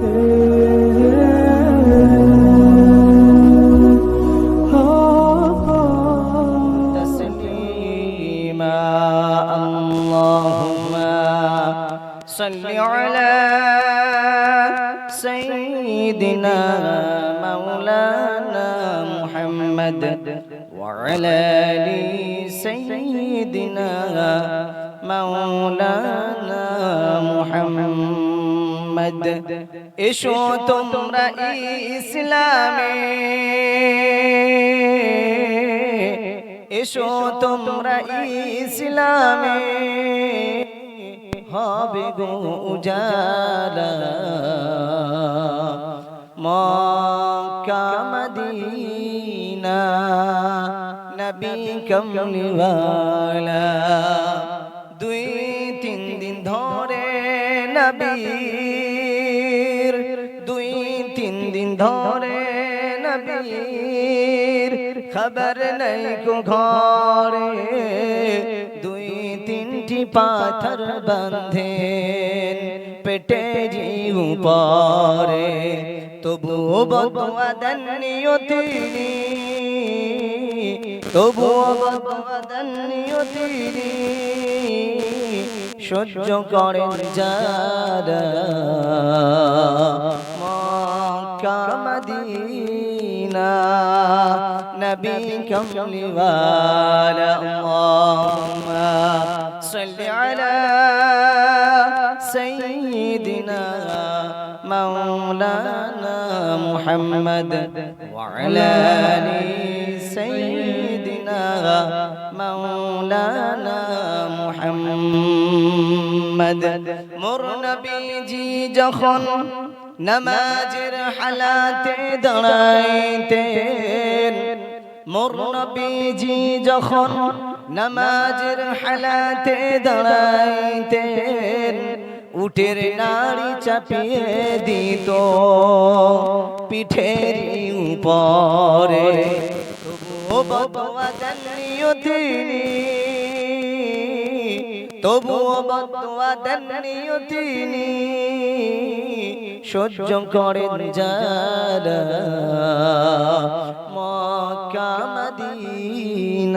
her. তোমরা ইসলামে হবে গো উজালা। মক্কা, মদিনা, নবী কমলিওয়ালা। দুই, তিন দিন ধরে নবীর। দুই, তিন দিন ধরে নবীর খবর নাই কো ঘরে। দুই তিনটি পাথর বাঁধেন পেটে জীব পরে। তবুও বদওয়াদনিও তিনি তবুও বদওয়াদনিও তিনি সহ্য করেন যারা। নবী কমলিওয়ালা আল্লাহুম্মা সাল্লি আলা সাইয়্যিদিনা মাওলানা মুহাম্মদ ওয়া আলা আলি সাইয়্যিদিনা মাওলানা মুহাম্মদ মোর নবীজি যখন নামাজের হালাতে দাঁড়াইতেন মোর নবীজি যখন নামাজের হালাতে দাঁড়াইতেন, উটের নাড়ি চাপিয়ে দিত, পিঠের উপরে। তিনি তবুও বদুয়া দেননিও তিনি সহ্য করেন যারা کا نبيكم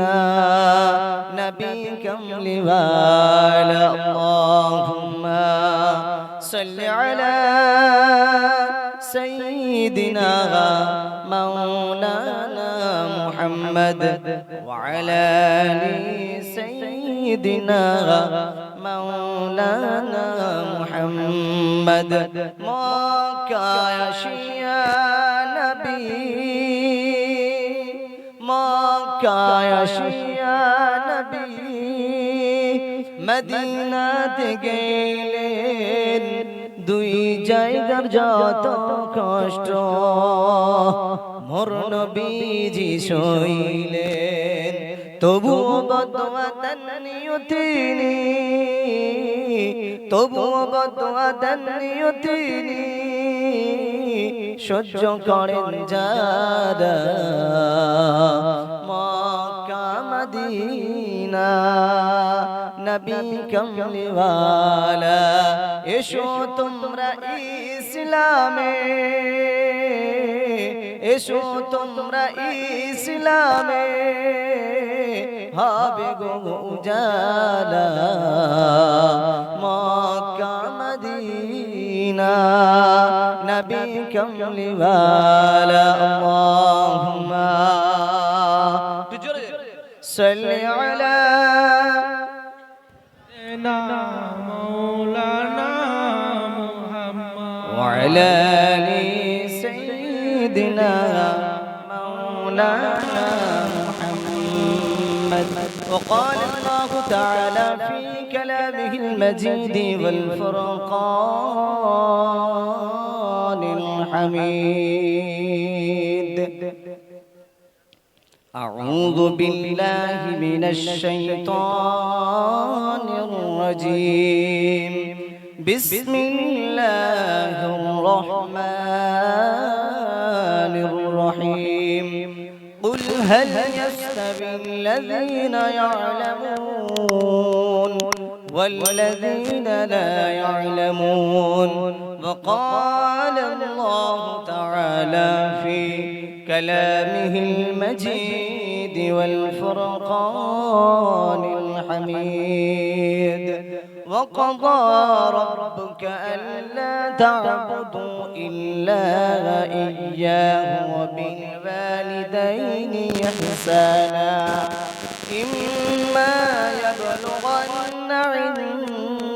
نبی کملی والا اللہم صلی مولانا محمد وعلى سيدنا مولانا محمد. ما كان মক্কায় আসিয়া নবী মদিনাতে গেলেন দুই জায়গার যত কষ্ট মরণ বীজি সইলেন তবু বদনিও তিনি তবু বদনিও তিনি সহ্য করেন যারা মদিনা, নবী কমলিওয়ালা, এসো তোমরা ইসলামে। এসো তোমরা ইসলামে। হবে গো উজালা মক্কা, মদিনা, নবী কমলিওয়ালা, আল্লাহুম্মা صل على سيدنا مولانا محمد وعلى آل سيدنا مولانا محمد. وقال الله تعالى في كلامه المجيد والفرقان الحميد. أعوذ بالله من الشيطان الرجيم. بسم الله الرحمن الرحيم. قل هل يستوي الذين يعلمون والذين لا يعلمون؟ وقال وتعالى في كلامه المجيد والفرقان الحميد. وقضى ربك ألا تعبدوا إلا إياه وبالوالدين إحسانا.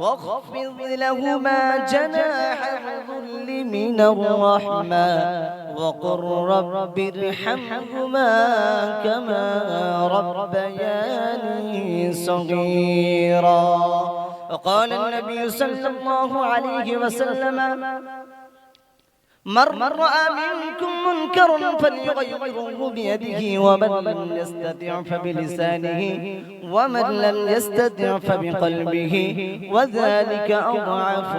واخفض لهما جناح الذل من الرحمة وقل رب ارحمهما كما ربياني صغيرا. وقال النبي صلى الله عليه وسلم من رأى منكم منكرا فليغيره بيده ومن لم يستطع فبلسانه ومن لم يستطع فبقلبه وذلك أضعف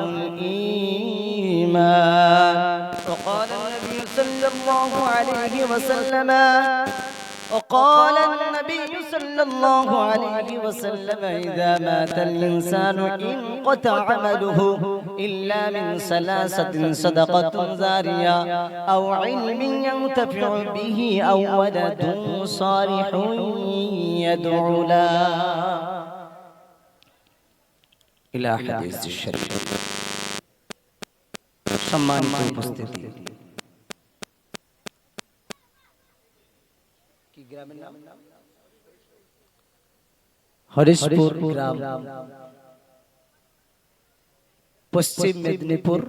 الإيمان وقال النبي صلى الله عليه وسلم وقال النبي صلى الله عليه وسلم إذا مات الإنسان انقطع عمله إلا من ثلاثة صدقة زارية أو علم ينتفع به أو ولد صالح يدعو له إلى حديث الشريف সম্মানিত উপস্থিতি কি গ্রামের নাম? হরিশপুর গ্রাম। পশ্চিম মেদিনীপুর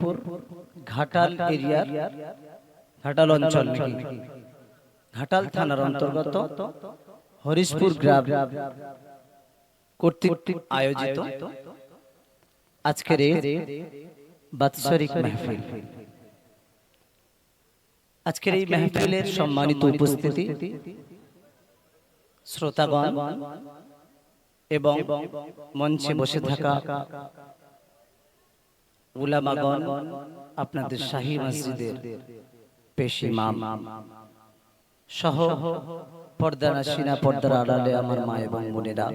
ঘাটাল এরিয়ার ঘাটাল অঞ্চল ঘাটাল থানার অন্তর্গত হরিশপুর গ্রাম। কর্তৃক আয়োজিত আজকের বাৎসরিক মাহফিল। আজকের এই মাহফিলের সম্মানিত উপস্থিতি শ্রোতাগণ এবং মঞ্চে বসে থাকা উলামাগণ, আপনাদের শাহী মসজিদের পেশি মাম সহ পর্দানা সিনা পর্দার আড়ালে আমার মা এবং বোনেরা।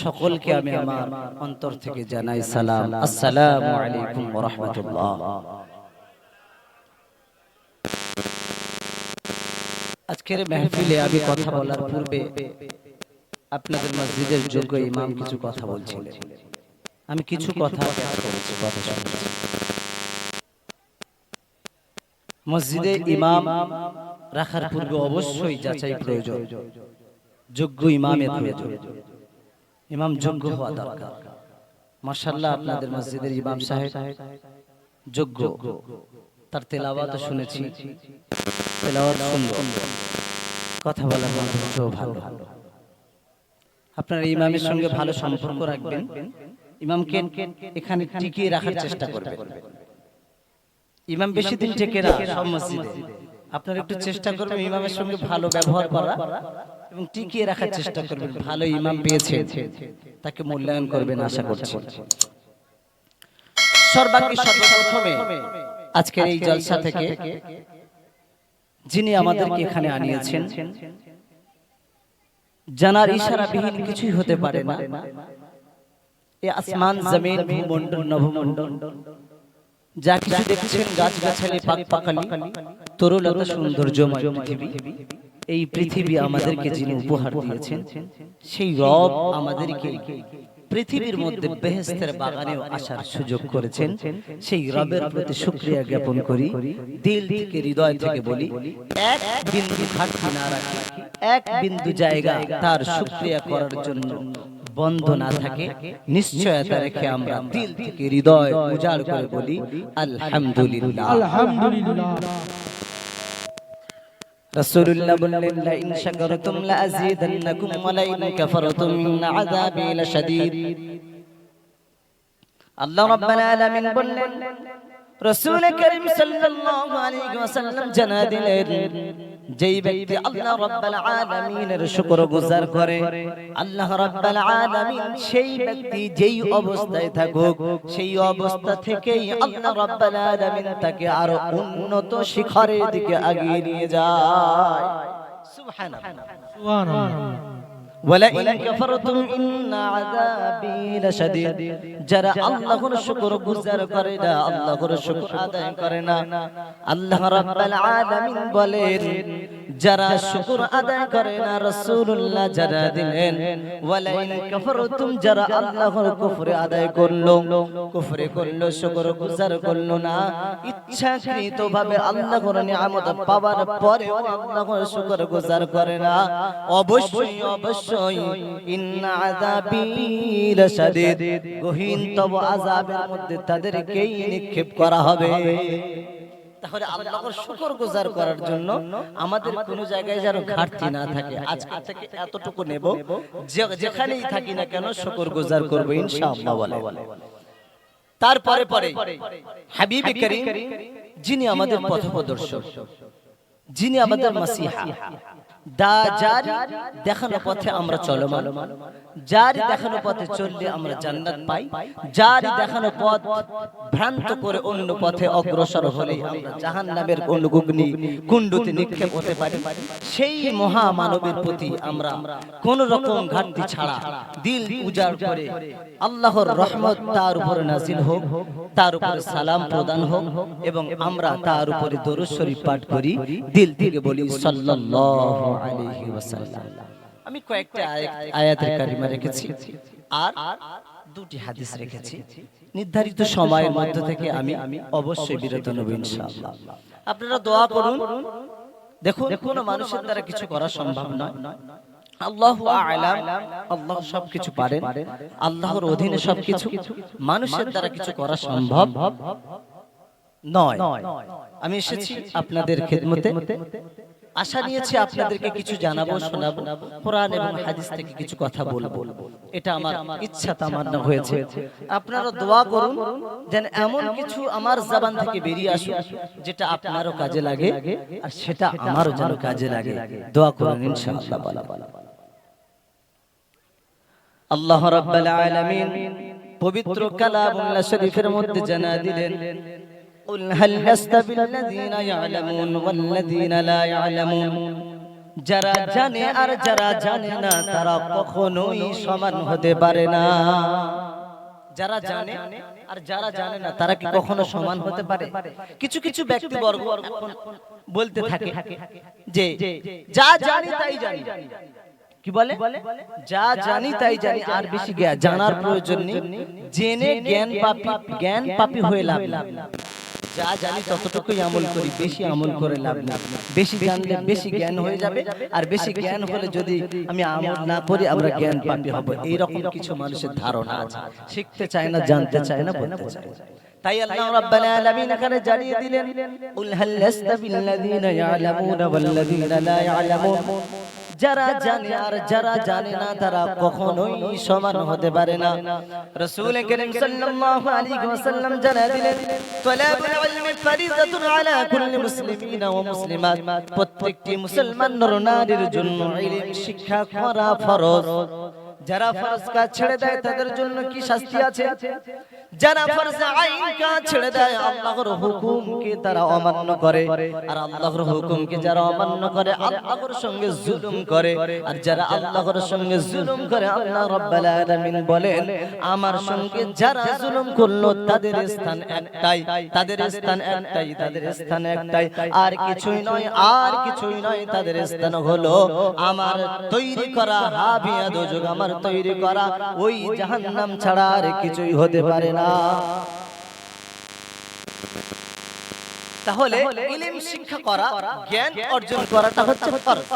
সকলকে আমি আমার অন্তর থেকে জানাই সালাম। আসসালামু আলাইকুম রাহমাতুল্লাহ। আজকের মেহফিলে আমি কথা বলার পূর্বে আপনাদের মসজিদের যোগ্য ইমাম কিছু কথা বলছিলেন। আমি কিছু কথা করেছি কথা শুনেছি মসজিদে ইমাম রাখার পূর্বে অবশ্যই যাচাই প্রয়োজন। যোগ্য ইমামের প্রয়োজন। ইমাম যোগ্য হওয়া দরকার। মাশাআল্লাহ আপনাদের মসজিদের ইমাম সাহেব যোগ্য। তার তেলাওয়াত শুনেছি। তেলাওয়াত সুন্দর। কথা বলার মাধ্যমে ভালো ভালো। আপনার ইমামের সঙ্গে ভালো সম্পর্ক রাখবেন। ইমামকে এখানে টিকিয়ে রাখার চেষ্টা করবেন। ইমাম বেশি দিন টেকে না সব মসজিদে। আপনারা একটু চেষ্টা করবেন ইমামের সঙ্গে ভালো ব্যবহার করা এবং টিকিয়ে রাখার চেষ্টা করবেন। ভালো ইমাম পেয়েছে তাকে মূল্যায়ন করবেন আশা করছি। সর্বাগ্রে সর্বপ্রথমে আজকের এই জলসা থেকে যিনি আমাদেরকে এখানে আনিয়েছেন জানার ইশারাবিহীন কিছুই হতে পারে না। এ আসমান জমিন ভূমণ্ডল নভমণ্ডল যা কিছু দেখছেন গাছ গাছালি পাক পাকালি তরুলতা সৌন্দর্যময় পৃথিবী। এই পৃথিবী আমাদেরকে যিনি উপহার দিয়েছেন সেই রব আমাদেরকে পৃথিবীর মধ্যে বেহেস্তের বাগানেও আসার সুযোগ করেছেন। সেই রবের প্রতি শুক্রিয়া জ্ঞাপন করি। দিল থেকে হৃদয় থেকে বলি এক বিন্দু ঘাটতি না রাখি। এক বিন্দু জায়গা তার শুক্রিয়া করার জন্য বন্ধ না থাকে। নিশ্চয়তা রেখে আমরা দিল থেকে হৃদয় উজাড় করে বলি। আলহামদুলিল্লাহ। আলহামদুলিল্লাহ। রাসূলুল্লাহ বললেন লা ইন শাকারতুম লা আযীদান্নাকুম ওয়া লা ইন কাফারতুম ইন আযাবি লাশাদীদ আল্লাহ রাব্বুল আলামিন বললেন রাসূল করিম সাল্লাল্লাহু আলাইহি ওয়াসাল্লাম জানা দিলেন যেই ব্যক্তি আল্লাহ রাব্বুল আলামিনের শুকর করে, আল্লাহ রাব্বুল আলামিন সেই ব্যক্তি যেই অবস্থায় থাকুক, সেই অবস্থা থেকেই আল্লাহ রাব্বুল আলামিন তাকে আরও উন্নত শিখরের দিকে এগিয়ে নিয়ে যায়। সুবহানাল্লাহ। সুবহানাল্লাহ। ولئن كفرتم إن عذابي لشديد যারা আল্লাহর শুকর গুজার করে না আল্লাহর শুকর আদায় করে না আল্লাহ রাব্বাল আলামিন বলেন যারা শুকর আদায় করে না রাসূলুল্লাহ যারা দিলেন কাফারতুম, যারা আল্লাহর কুফরে আদায় করল, কুফরে করল শুকর গুজার করল না, ইচ্ছাকৃতভাবে আল্লাহর নিয়ামত পাওয়ার পরেও আল্লাহর শুকর গুজার করে না। অবশ্যই অবশ্যই গহীন তব আযাবের মধ্যে তাদেরকেই নিক্ষেপ করা হবে। তাহলে আল্লাহর শুকর গুজার করার জন্য আমাদের কোনো জায়গায় যেন ঘাটতি না থাকে। আজকে থেকে এতটুকু নেব যেখানেই থাকি না কেন শুকর গুজার করব ইনশাআল্লাহ বলে। তারপরে পরে হাবিবি করিম যিনি আমাদের পথপ্রদর্শক যিনি আমাদের মাসিহা। দেখানো পথে আমরা চলমান। যার দেখানো পথে চললে আমরা জান্নাত পাই। যার দেখানো পথ ভ্রান্ত করে অন্য পথে অগ্রসর হলে আমরা অনুগুগ্নি কুণ্ডুতে নিক্ষেপ হতে পারি। সেই মহামানবের প্রতি আমরা কোন রকম ঘাটতি ছাড়া দিল উজাড় করে আল্লাহর রহমত তার উপরে নাজিল হোক, তার উপরে সালাম প্রদান হোক এবং আমরা তার উপরে দরুদ শরীফ পাঠ করি। দিল থেকে বলি আলাইহি ওয়াসাল্লাম। আমি কয়েকটা আয়াতের কারিমা রেখেছি। আর দুটি হাদিস রেখেছি। নির্ধারিত সময়ের মধ্যে থেকে আমি অবশ্যই বিরত নেব ইনশাআল্লাহ। আপনারা দোয়া করুন দেখুন কোন মানুষের দ্বারা কিছু করা সম্ভব নয়। আল্লাহু আ'লাম। আল্লাহ সবকিছু পারেন। আল্লাহর অধীনে সবকিছু মানুষের দ্বারা কিছু করা সম্ভব নয়। আমি এসেছি আপনাদের খেদমতে। আশা নিয়েছি আপনাদেরকে কিছু জানাব শোনাবো কোরআন এবং হাদিস থেকে কিছু কথা বলব। এটা আমার ইচ্ছা তামান্না হয়েছে। আপনারা দোয়া করুন যেন এমন কিছু আমার জবান থেকে বেরিয়ে আসুক যেটা আপনারও কাজে লাগে আর সেটা আমারও যেন কাজে লাগে। দোয়া করুন ইনশাআল্লাহ। বলা বলা আল্লাহ রাব্বুল আলামিন পবিত্র কালামুল্লাহ শরীফের মধ্যে জানা দিলেন قل هل يستوي الذين يعلمون والذين لا يعلمون যারা জানে আর যারা জানে না তারা কখনোই সমান হতে পারে না যারা জানে আর যারা জানে না তারা কি কখনো সমান হতে পারে কিছু কিছু ব্যক্তিবর্গ এখন বলতে থাকে যে যা জানি তাই জানি কি বলে যা জানি তাই জানি আর বেশি জ্ঞান জানার প্রয়োজন নেই জেনে জ্ঞান পাপি জ্ঞান পাপি হয়ে লাভ নেই। যা জানি ততটুকুই আমল করি বেশি আমল করে লাভ না বেশি জানলে বেশি জ্ঞান হয়ে যাবে আর বেশি জ্ঞান হলে যদি আমি আমল না করি আমরা জ্ঞান পাপি হব এইরকম কিছু মানুষের ধারণা আছে। শিখতে চায় না জানতে চায় না বলতে চায় না। তাই আল্লাহ রাব্বাল আলামিন এখানে জানিয়ে দিলেন উল হাল ইয়াস্তাবিল লাযীনা ইয়ালামুনা ওয়াল লাযীনা লা ইয়ালামুন। যারা জানে আর যারা জানে না তারা কখনোই সমান হতে পারে না। রাসূল করিম সাল্লাল্লাহু আলাইহি ওয়াসাল্লাম জানিয়ে দিলেন তলাবুল ইলমি ফরিদাতুন আলা কুল্লি মুসলিমিন ওয়া মুসলিমাত। প্রত্যেকটি মুসলমান নর নারীর জন্য ইলম শিক্ষা করা ফরজ। যারা ফরজ কাজ ছেড়ে দেয় তাদের জন্য কি শাস্তি আছে? আমার সঙ্গে যারা জুলুম করল, তাদের স্থান একটাই, তাদের স্থান একটাই, তাদের স্থান একটাই। আর কিছুই নয়, আর কিছুই নয়, তাদের স্থান হলো আমার তৈরি করা, হাবিয়া দোজক আমার তৈরি করা। ওই জাহান্নাম ছাড়া আর কিছুই হতে পারে না। তাহলে ইলম শিক্ষা করা জ্ঞান অর্জন করাটা হচ্ছে ফরজ।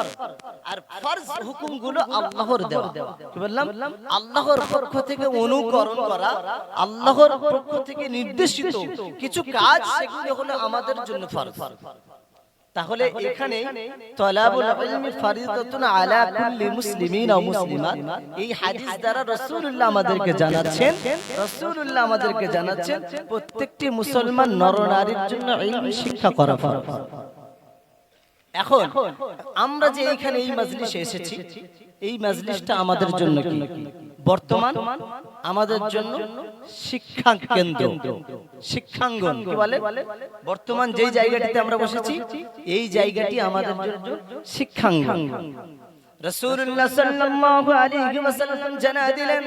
আর ফরজ হুকুমগুলো আল্লাহর দেওয়া। কি বললাম? আল্লাহর পক্ষ থেকে অনুকরণ করা আল্লাহর পক্ষ থেকে নির্দেশিত কিছু কাজ সেগুলো হলো আমাদের জন্য ফরজ। তাহলে এখানে তলাবুল ইলমি ফরিদাতুন আলা কুল্লি মুসলিমিন ও মুসলিমাত। এই হাদিস দ্বারা রাসূলুল্লাহ আমাদেরকে জানাচ্ছেন। রাসূলুল্লাহ আমাদেরকে জানাচ্ছেন প্রত্যেকটি মুসলমান নরনারীর জন্য ইলম শিক্ষা করা ফরজ। এখন আমরা যে এইখানে এই মাজলিসে এসেছি এই মাজলিসটা আমাদের জন্য কি? বর্তমান আমাদের জন্য শিক্ষা কেন্দ্র শিক্ষাঙ্গন। কি বলে? বর্তমান যেই জায়গাটিতে আমরা বসেছি এই জায়গাটি আমাদের জন্য শিক্ষাঙ্গন। রাসূলুল্লাহ সাল্লাল্লাহু আলাইহি ওয়াসাল্লাম জানা দিলেন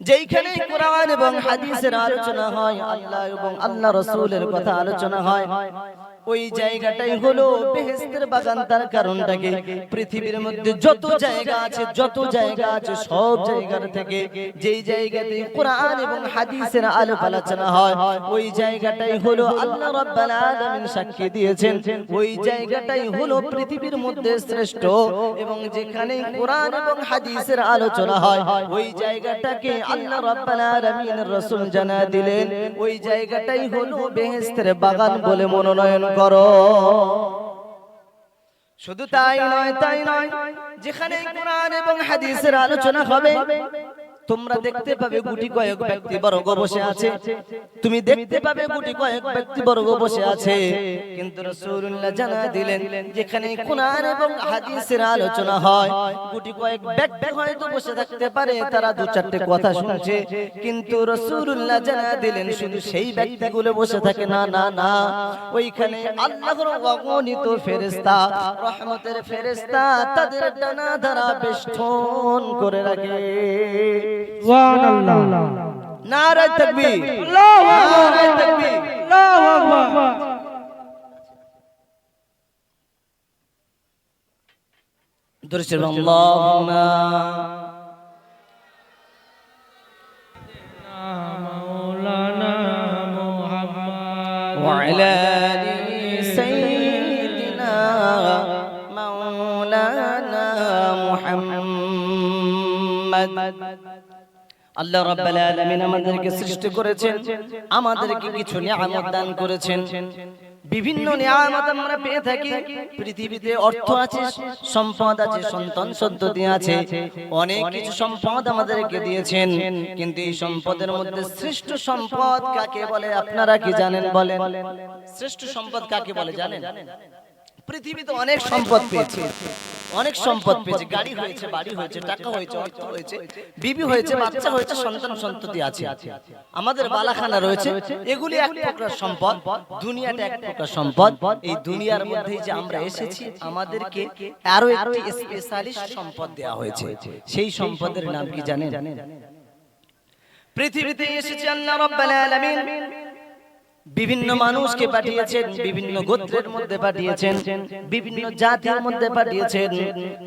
যেইখানে কোরআন এবং হাদিসের আলোচনা হয় আল্লাহ এবং আল্লাহ রাসূলের কথা আলোচনা হয়। ওই জায়গাটাই হলো বেহেস্তের বাগান তার কারণটাকে পৃথিবীর মধ্যে যত জায়গা আছে যত জায়গা আছে সব জায়গার থেকে যেই জায়গাতে কোরআন এবং হাদিসের আলোক আলোচনা হয় ওই জায়গাটাই হলো আল্লাহ রাব্বাল আলামিন সাক্ষী দিয়েছেন ওই জায়গাটাই হলো পৃথিবীর মধ্যে শ্রেষ্ঠ এবং যেখানে কোরআন এবং হাদিসের আলোচনা হয় ওই জায়গাটাকে আল্লাহ রাব্বাল আলামিনের রাসূল জানা দিলেন ওই জায়গাটাই হলো বেহেশতের বাগান বলে মনোনয়ন করো। শুধু তাই নয় তাই নয় যেখানে কোরআন এবং হাদিসের আলোচনা হবে তোমরা দেখতে পাবে গুটি কয়েক ব্যক্তি বর্গ বসে আছে। তুমি দেখতে পাবে গুটি কয়েক ব্যক্তি বর্গ বসে আছে। কিন্তু রাসূলুল্লাহ জানা দিলেন যেখানে কোরআন এবং হাদিসের আলোচনা হয়। গুটি কয়েক ব্যক্তি হয়তো বসে থাকতে পারে তারা দু চারটে কথা শুনছে। কিন্তু রাসূলুল্লাহ জানা দিলেন শুধু সেই ব্যক্তিগুলো বসে থাকে না না না ওইখানে আল্লাহর অগণিত ফেরেশতা রহমতের ফেরেশতা তাদের ডানা দ্বারা বেষ্টন করে রাখে سبحان الله. نعرہ تکبیر. اللہ اکبر. درشن اللهم مولانا محمد. وعلى سيدنا مولانا محمد. আল্লাহ রাব্বাল আলামিন আমাদেরকে সৃষ্টি করেছেন আমাদেরকে কিছু নিয়ামত দান করেছেন। বিভিন্ন নিয়ামত আমরা পেয়ে থাকি পৃথিবীতে অর্থ আছে সম্পদ আছে সন্তান সন্ততি আছে। অনেক কিছু সম্পদ আমাদেরকে দিয়েছেন। কিন্তু এই সম্পদের মধ্যে শ্রেষ্ঠ সম্পদ কাকে বলে? আপনারা কি জানেন? বলেন। শ্রেষ্ঠ সম্পদ কাকে বলে? জানেন? পৃথিবীতে অনেক সম্পদ পেয়েছে। অনেক সম্পদ পেয়েছে। গাড়ি হয়েছে, বাড়ি হয়েছে, টাকা হয়েছে, অর্থ হয়েছে, বিবি হয়েছে, বাচ্চা হয়েছে, সন্তান সন্ততি আছে। আমাদের বালাখানা রয়েছে। এগুলি এক প্রকার সম্পদ, দুনিয়াটা এক প্রকার সম্পদ। এই দুনিয়ার মধ্যে যে আমরা এসেছি, আমাদেরকে আরও একটি স্পেশালিস্ট সম্পদ দেওয়া হয়েছে। সেই সম্পদের নাম কি জানেন? পৃথিবীতে এসেছে আল্লাহ রাব্বাল আলামিন। বিভিন্ন মানুষকে পাঠিয়েছেন বিভিন্ন গোত্রের মধ্যে পাঠিয়েছেন বিভিন্ন জাতির মধ্যে পাঠিয়েছেন।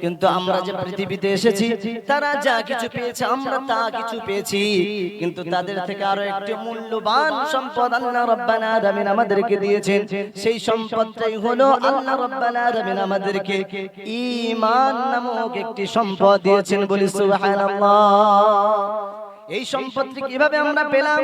কিন্তু আমরা যে পৃথিবীতে এসেছি তারা যা কিছু পেয়েছে আমরা তা কিছু পেয়েছি। কিন্তু তাদের থেকে আরও একটি মূল্যবান সম্পদ আল্লাহ রাব্বাল আলামিন আমাদেরকে দিয়েছেন। সেই সম্পদটাই হলো আল্লাহ রাব্বাল আলামিন আমাদেরকে ঈমান নামক একটি সম্পদ দিয়েছেন। বলি সুবহানাল্লাহ। এই সম্পত্তি কীভাবে আমরা পেলাম?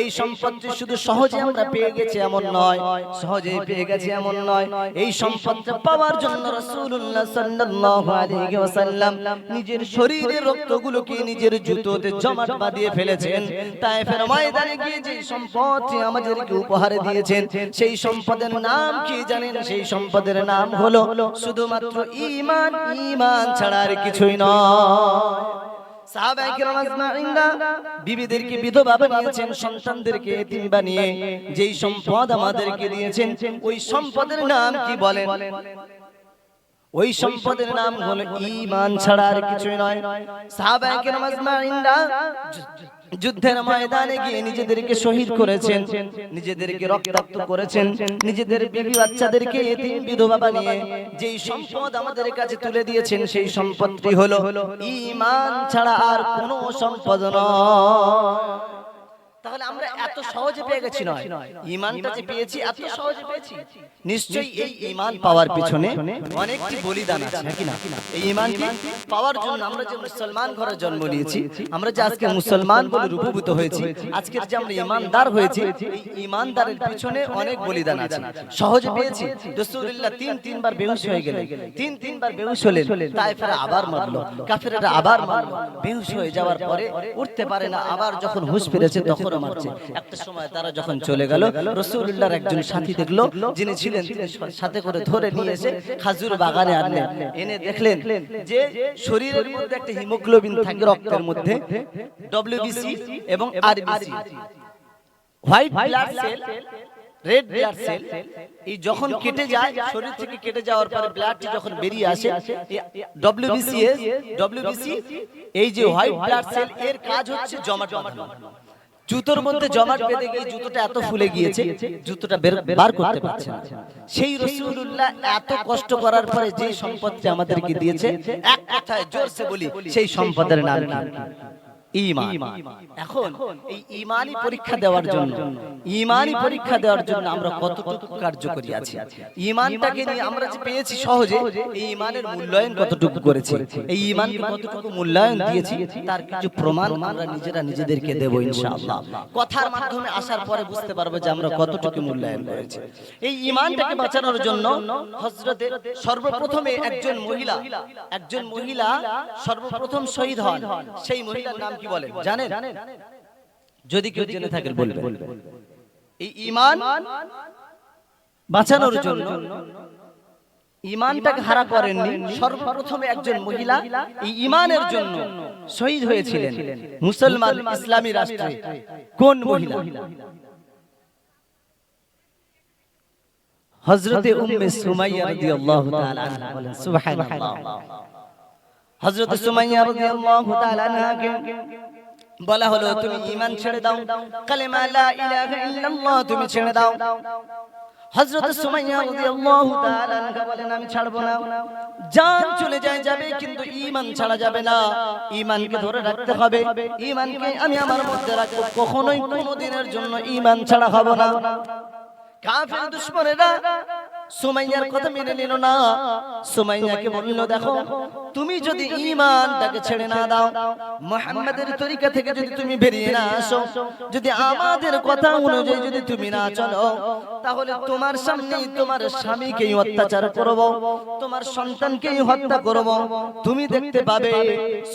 এই সম্পত্তি শুধু সহজে আমরা পেয়ে গেছি এমন নয়। সহজেই পেয়ে গেছি এমন নয়। এই সম্পত্তি পাওয়ার জন্য রাসূলুল্লাহ সাল্লাল্লাহু আলাইহি ওয়াসাল্লাম নিজের শরীরের রক্তগুলোকে নিজের জুতোতে জমাট বাঁধিয়ে ফেলেছেন। তায়েফের ময়দানে গিয়ে যে সম্পদটি আমাদেরকে উপহার দিয়েছেন সেই সম্পদের নাম কি জানেন? সেই সম্পদের নাম হলো শুধুমাত্র ঈমান। ঈমান ছাড়া আর কিছুই নয়। বিবিদেরকে বিধবা বানিয়েছেন সন্তানদেরকে এতিম বানিয়ে যেই সম্পদ আমাদেরকে দিয়েছেন ওই সম্পদের নাম কি বলেন? ওই সম্পদের নাম হলো ছাড়া আর কিছুই নয়। আজমাইনরা যুদ্ধের ময়দানে গিয়ে নিজেদেরকে শহীদ করেছেন নিজেদেরকে রক্তাক্ত করেছেন নিজেদের বিবি বাচ্চাদেরকে এতিম বিধবা বানিয়ে যেই সম্পদ আমাদের কাছে তুলে দিয়েছেন সেই সম্পদটি হলো ঈমান ছাড়া আর কোনো সম্পদ নয়। তাহলে আমরা এত সহজে পেয়ে গেছি নয়। ঈমানটা যে পেয়েছি এত সহজে পেয়েছি। নিশ্চয়ই এই ঈমান পাওয়ার পিছনে অনেকটি বলিদান আছে। নাকি না? এই পাওয়ার জন্য আমরা যে মুসলমান ঘরে জন্ম নিয়েছি আমরা যে আজকে মুসলমান বলে রূপভূত হয়েছি আজকের যে আমরা ঈমানদার হয়েছি এই ঈমানদারের পিছনে অনেক বলিদান আছে। সহজে পেয়েছি। রাসূলুল্লাহ তিন তিনবার বেহুশ হয়ে গেলেন। তিন তিনবার বেহুশ হলেন। তায়েফেরা আবার মারলো। কাফেররা আবার মারলো। বেহুশ হয়ে যাওয়ার পরে উঠতে পারে না। আবার যখন হুঁশ ফিরেছে তখন মারছে। একটা সময় তারা যখন চলে গেল রসুল্লাহর একজন সাথী দেখল যিনি ছিলেন সাথে করে ধরে নিয়ে এসে খাজুর বাগানে আনলেন। এনে দেখলেন যে শরীরের মধ্যে একটা হিমোগ্লোবিন থাকে রক্তের মধ্যে ডব্লিউবিসি এবং RBC white blood cell red blood cell এই যখন কেটে যায় শরীর থেকে কেটে যাওয়ার পরে ব্লাডটি যখন বেরিয়ে আসে ডব্লিউবিসিএস ডব্লিউবিসি এই যে হোয়াইট ব্লাড সেল এর কাজ হচ্ছে জমাট বাঁধানো। জুতোর মধ্যে জমাট বেঁধে গিয়ে জুতোটা এত ফুলে গিয়েছে জুতোটা বের বার করতে পারছে না। সেই রসুল্লাহ এত কষ্ট করার পরে যে সম্পদটা আমাদেরকে দিয়েছে এক কথায় জোরসে বলি সেই সম্পদের নাম কি? ঈমান এখন এই ঈমানি পরীক্ষা দেওয়ার জন্য ঈমানি পরীক্ষা দেওয়ার জন্য আমরা কার্যকরী আছি। ঈমানটাকে নিয়ে আমরা যে পেয়েছি সহজে, এই ঈমানের মূল্যায়ন কতটুকু করেছি, এই ঈমানকে কতটুকু মূল্যায়ন দিয়েছি, তার কিছু প্রমাণ আমরা নিজেরা নিজেদেরকে ইনশাআল্লাহ। কথার মাধ্যমে আসার পরে বুঝতে পারব যে আমরা কতটুকু মূল্যায়ন করেছি। এই ঈমানটাকে বাঁচানোর জন্য সর্বপ্রথমে একজন মহিলা একজন মহিলা সর্বপ্রথম শহীদ হন। সেই মহিলার নাম কি বলেন? জানেন? যদি কেউ জেনে থাকেন বলবেন। এই ঈমান বাঁচানোর জন্য ঈমানটাকে হারা করেননি। সর্বপ্রথমে একজন মহিলা এই ঈমানের জন্য শহীদ হয়েছিলেন। মুসলমান ইসলামী রাষ্ট্রে। কোন মহিলা? হযরতে উম্মে সুমাইয়া রাদিয়াল্লাহু তাআলা বলেন সুবহানাল্লাহ। হযরতে সুমাইয়া রাদিয়াল্লাহু তাআলা আনহাকে বলা হলো তুমি ঈমান ছেড়ে দাও। কালেমা লা ইলাহা ইল্লাল্লাহ তুমি ছেড়ে দাও। হযরত সুমাইয়া রাদিয়াল্লাহু তাআলা আনহা বলেন আমি ছাড়বো না। জান চলে যায় যাবে কিন্তু ঈমান ছাড়া যাবে না। ঈমানকে ধরে রাখতে হবে। ঈমানকে আমি আমার মধ্যে রাখব। কখনোই কোনোদিনের জন্য ঈমান ছাড়া হব না। কাফের দুশমনেরা সুমাইয়ার কথা মেনে নিল না। সুমাইয়াকে বলল দেখো তুমি যদি ঈমানটাকে ছেড়ে না দাও মুহাম্মাদের তরিকা থেকে যদি তুমি বেরিয়ে না আসো যদি আমাদের কথা অনুযায়ী যদি তুমি না চলো তাহলে তোমার সামনেই তোমার স্বামীকেই অত্যাচার করব তোমার সন্তানকেই হত্যা করব। তুমি দেখতে পাবে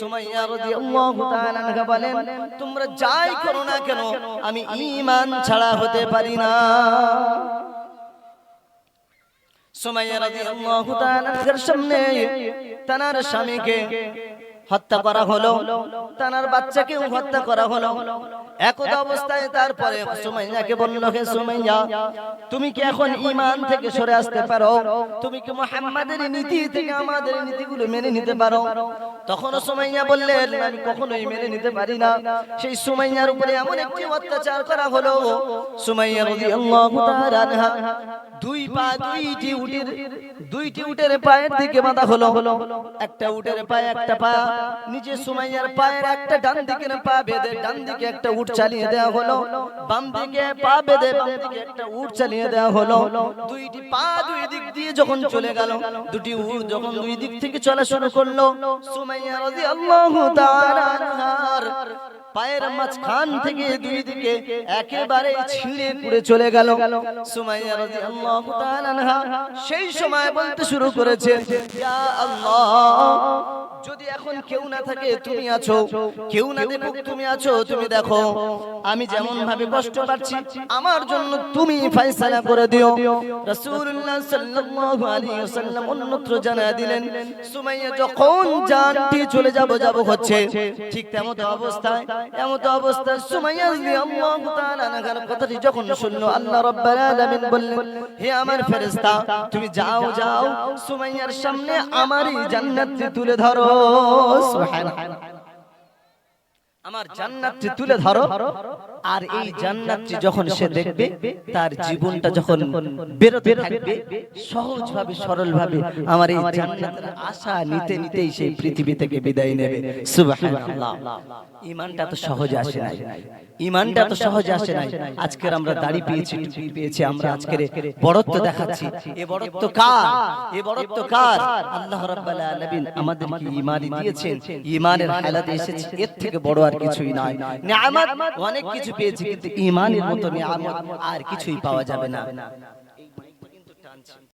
সুমাইয়া রাদিয়াল্লাহু তাআলা আনহা বলেন তোমরা যাই করো না কেন? আমি ঈমান ছাড়া হতে পারি না। সুমাইয়া রাদিয়াল্লাহু তাআলার সামনে তানার স্বামীকে হত্যা করা হলো তানার বাচ্চাকেও হত্যা করা হলো। একদা অবস্থায় তারপরে সুমাইয়াকে বলল হে সুমাইয়া তুমি কি এখন ঈমান থেকে সরে আসতে পারো? তুমি কি মুহাম্মাদের নীতি থেকে আমাদের নীতিগুলো মেনে নিতে পারো? তখন সুমাইয়া বললেন আমি কখনোই মেনে নিতে পারি না। সেই সুমাইয়ার উপরে এমন একটি অত্যাচার করা হলো। সুমাইয়া রাদিয়াল্লাহু তাআলা আনহা দুই পা দুইটি উটের দুইটি উটের পায়ের দিকে বাঁধা হলো একটা উটের পায়ে একটা পা নিচে সুমাইয়ার পায়ের একটা ডান দিকে পা বেঁধে ডান দিকে একটা উট চালিয়ে দেওয়া হলো বাম দিকে পা বেঁধে বাম দিকে একটা উট চালিয়ে দেওয়া হলো। দুইটি পা দুই দিক দিয়ে যখন চলে গেল, দুটি উট যখন দুই দিক থেকে চলা শুরু করল, সুমাইয়া রাদিয়াল্লাহু তাআলা পায়ের মাঝখান থেকে দুই দিকে একেবারে ছিঁড়ে পুড়ে চলে গেল। সুমাইয়া রাদিয়াল্লাহু তাআলা আনহা সেই সময় বলতে শুরু করেছে ইয়া আল্লাহ যদি এখন কেউ না থাকে তুমি আছো কেউ না দেখুক তুমি আছো তুমি দেখো আমি যেমন ভাবে কষ্ট পাচ্ছি আমার জন্য তুমি ফয়সালা করে দিও। রাসূলুল্লাহ সাল্লাল্লাহু আলাইহি ওয়াসাল্লাম অন্যত্র জানা দিলেন সুমাইয়া যখন জানটি চলে যাব যাব হচ্ছে ঠিক তেমন অবস্থায় এমন অবস্থায় সুমাইয়া রাদিয়াল্লাহু তাআলা নাগার কথাটি যখন শুনলো, আল্লাহ রাব্বুল আলামিন বললেন, হে আমার ফেরেশতা, তুমি যাও যাও। সুমাইয়ার সামনে আমারই জান্নাতটি তুলে ধরো। সুবহানাল্লাহ। আমার জান্নাতটি তুলে ধরো। আর এই জান্নাতটি যখন সে দেখবে তার জীবনটা যখন বেরোতে থাকবে সহজ ভাবে সরল ভাবে আমার এই জান্নাতের আশা নিতে নিতেই সেই পৃথিবী থেকে বিদায় নেবে। সুবহানাল্লাহ। ঈমানটা তো সহজে আসে নাই। ঈমানটা তো সহজে আসে নাই। আজকের আমরা দাড়ি পেয়েছি টুপি পেয়েছি আমরা আজকের বড়ত্ব দেখাচ্ছি। এ বড়ত্ব কার? এ বড়ত্ব কার? আল্লাহ রাব্বুল আলামিন আমাদেরকে ঈমানই দিয়েছেন। ঈমানের হালাতে এসেছি। এর থেকে বড় আর কিছুই নয় নিয়ামত অনেক কিছু পেয়েছি কিন্তু ইমানের মতো নিয়ামত আর কিছুই পাওয়া যাবে না।